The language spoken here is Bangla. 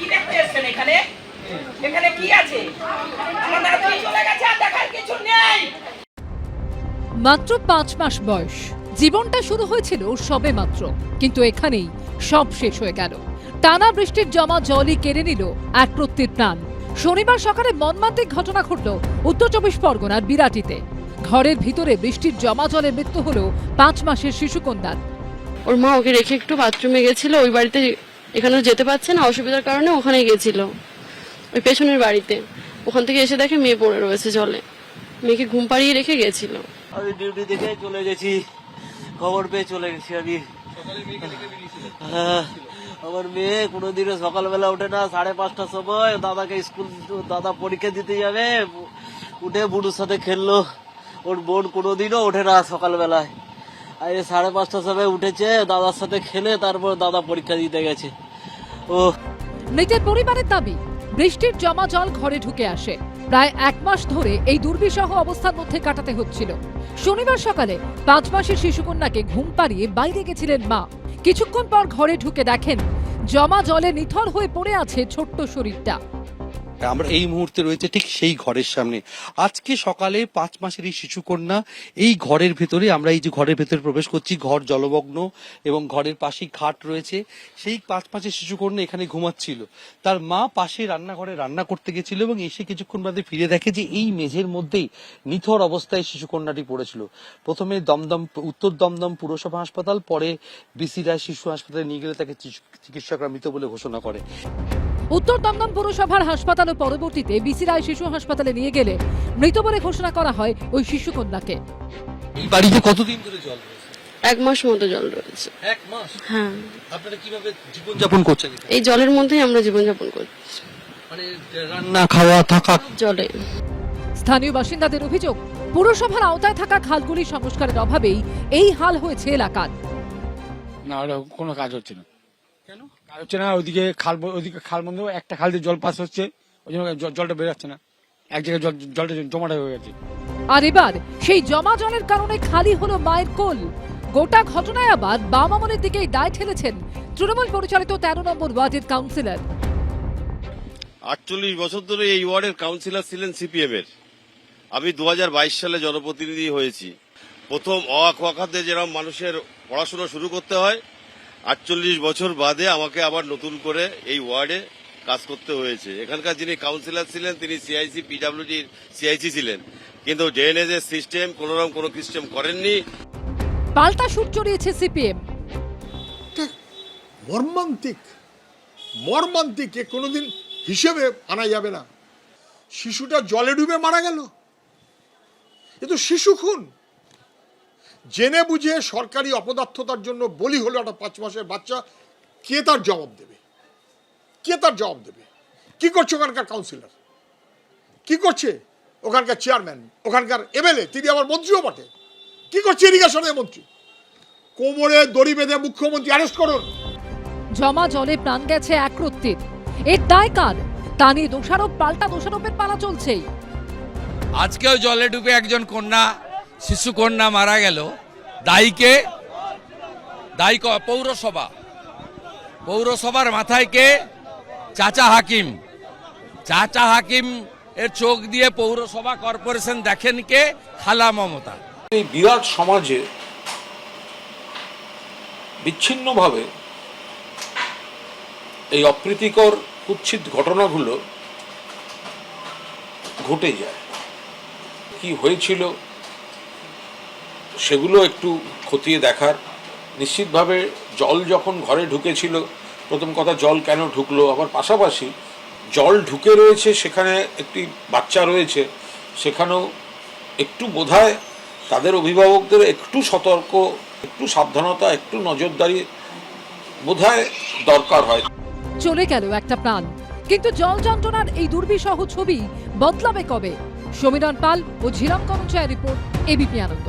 কি দেখতে এসছেন এখানে? এখানে কি আছে? আমার নাতনি চলে গেছে আর দেখার কিছু নেই। মাত্র পাঁচ মাস বয়স। জীবনটা শুরু হয়েছিল সবে মাত্র কিন্তু এখানেই সব শেষ হয়ে গেল। টানা বৃষ্টির জমা জলই কেড়ে নিল এক প্রত্যেক প্রাণ। শনিবার সকালে মর্মান্তিক ঘটনা ঘটল উত্তর চব্বিশ পরগনার বিরাটিতে। ঘরের ভিতরে বৃষ্টির জমা জলে মৃত্যু হলো পাঁচ মাসের শিশুকন্যার। ওর মা ওকে রেখে একটু বাথরুমে গেছিল ওই বাড়িতে এখানেও যেতে পারছে না অসুবিধার কারণে ওখানে গেছিল ওই পেছনের বাড়িতে। ওখান থেকে এসে দেখে মেয়ে পড়ে রয়েছে জলে। মেয়েকে ঘুম পাড়িয়ে রেখে গেছিল। আমি ডিউটি থেকে চলে গেছি। খবর পেয়ে চলে গেছি আমি। হ্যাঁ, আমার মেয়ে কোনোদিনও সকালবেলা ওঠে না সাড়ে পাঁচটার সময়। দাদাকে স্কুল দাদা পরীক্ষা দিতে যাবে উঠে বুড়োর সাথে খেললো। ওর বোন কোনোদিনও ওঠে না সকালবেলায়। সাড়ে পাঁচটা সময় উঠেছে, দাদার সাথে খেলে তারপর দাদা পরীক্ষা দিতে গেছে। ও মৃতের পরিবারের দাবি, বৃষ্টির জমা জল ঘরে ঢুকে আসে। প্রায় এক মাস ধরে এই দুর্বিষহ অবস্থার মধ্যে কাটাতে হচ্ছিল। শনিবার সকালে পাঁচ মাসের শিশুকন্যাকে ঘুম পাড়িয়ে বাইরে গেছিলেন মা। কিছুক্ষণ পর ঘরে ঢুকে দেখেন জমা জলে নিথর হয়ে পড়ে আছে ছোট্ট শরীরটা। আমরা এই মুহূর্তে রয়েছে ঠিক সেই ঘরের সামনে। আজকে সকালে পাঁচ মাসের এই শিশুকন্যা, এই ঘরের ভেতরে আমরা এই যে ঘরের ভেতরে প্রবেশ করছি, ঘর জলমগ্ন এবং ঘরের পাশেই খাট রয়েছে। সেই পাঁচ মাসের শিশুকন্যা এখানে ঘুমাচ্ছিল। তার মা পাশে রান্নাঘরে রান্না করতে গেছিল এবং এসে কিছুক্ষণ বাদে ফিরে দেখে যে এই মেঝের মধ্যেই নিথর অবস্থায় শিশুকন্যাটি পড়েছিল। প্রথমে দমদম, উত্তর দমদম পুরসভা হাসপাতাল, পরে বিসি রায় শিশু হাসপাতালে নিয়ে গেলে তাকে চিকিৎসকরা মৃত বলে ঘোষণা করে। উত্তর দমদম পুরসভার হাসপাতাল ও পরবর্তীতে বিসি রায় শিশু হাসপাতালে নিয়ে গেলে মৃত বলে ঘোষণা করা হয় ওই শিশুকন্যাকে। এই বাড়িতে কতদিন ধরে জল এক মাস মতো জল রয়েছে। এক মাস? হ্যাঁ। আপনারা কীভাবে জীবনযাপন করছেন এই জলের মধ্যেই আমরা জীবনযাপন করছি। মানে রান্না খাওয়া থাকা? জলে। স্থানীয় বাসিন্দাদের অভিযোগ পুরসভার আওতায় থাকা খালগুলি সংস্কারের অভাবেই এই হাল হয়েছে এলাকার। না কোনো কাজ হচ্ছে না। কেন? হচ্ছে না ওইদিকে খাল ওইদিকে খাল বন্ধ একটা খাল দিয়ে জল পাস হচ্ছে ওই জন্য জলটা বেরোচ্ছে না। এক জায়গায় জলটা জমাটা হয়ে গেছে। আর এবার সেই জমা জলের কারণে খালি হলো মায়ের কোল। গোটা ঘটনায় আবার বাম আমলের দিকেই দায় ঠেলেছেন তৃণমূল পরিচালিত তেরো নম্বর ওয়ার্ডের কাউন্সিলর। আটচল্লিশ বছর ধরে এই ওয়ার্ডের কাউন্সিলর ছিলেন সিপিএম এর আমি দু হাজার বাইশ সালে জনপ্রতিনিধি হয়েছি। প্রথম অওয়াক ওয়াকাতে যেরকম মানুষের পড়াশোনা শুরু করতে হয় আটচল্লিশ বছর বাদে আমাকে আবার নতুন করে এই ওয়ার্ডে কাজ করতে হয়েছে। এখানকার যিনি কাউন্সিলর ছিলেন তিনি সিআইসি পিডাব্লিউডির সিআইসি ছিলেন। কিন্তু ড্রেনেজ এর সিস্টেম কোন রকম কোনো সিস্টেম করেননি। পাল্টা সুর চড়িয়েছে সিপিএম মর্মান্তিক। মর্মান্তিক এ কোনোদিন হিসেবে আনা যাবে না। শিশুটা জলে ডুবে মারা গেল। এ তো শিশু খুন। জেনে বুঝে সরকারি অপদার্থতার জন্য বলি হলো একটা পাঁচ মাসের বাচ্চা কে তার জবাব দেবে? কে তার জবাব দেবে? কি করছে ওখানকার কাউন্সিলর কি করছে? ওখানকার চেয়ারম্যান ওখানকার এমএলএ তিনি আবার মন্ত্রীও বটে। কি করছে ইরিগেশনের মন্ত্রী? কোমরে দড়ি বেঁধে মুখ্যমন্ত্রী অ্যারেস্ট করুন। জমা জলে প্রাণ গেছে এক রত্তির। এর দায় কার? তা নিয়ে দোষারোপ পাল্টা দোষারোপের পালা চলছেই। আজকেও জলে ডুবে একজন কন্যা শিশু কন্যা মারা গেল। দায়ীকে দায়ী পৌরসভা। পৌরসভার মাথায় কে? চাচা হাকিম। চাচা হাকিম এর চোখ দিয়ে পৌরসভা কর্পোরেশন দেখেন কে? খালা মমতা। এই বিরাট সমাজে বিচ্ছিন্নভাবে এই অপ্রীতিকর কুৎসিত ঘটনাগুলো ঘটে যায়। কি হয়েছিল? সেগুলো একটু খতিয়ে দেখার। নিশ্চিতভাবে জল যখন ঘরে ঢুকেছিল, প্রথম কথা জল কেন ঢুকলো? আবার পাশাপাশি জল ঢুকে রয়েছে, সেখানে একটি বাচ্চা রয়েছে, সেখানেও একটু বোধহয় তাদের অভিভাবকদের একটু সতর্ক, একটু সাবধানতা, একটু নজরদারি বোধহয় দরকার হয়। চলে গেল একটা প্রাণ। কিন্তু জল যন্ত্রণার এই দুর্বিষহ ছবি বদলাবে কবে? সমীরণ পাল ও ঝিরাম কর্মচারী রিপোর্ট এবিপি আনন্দ।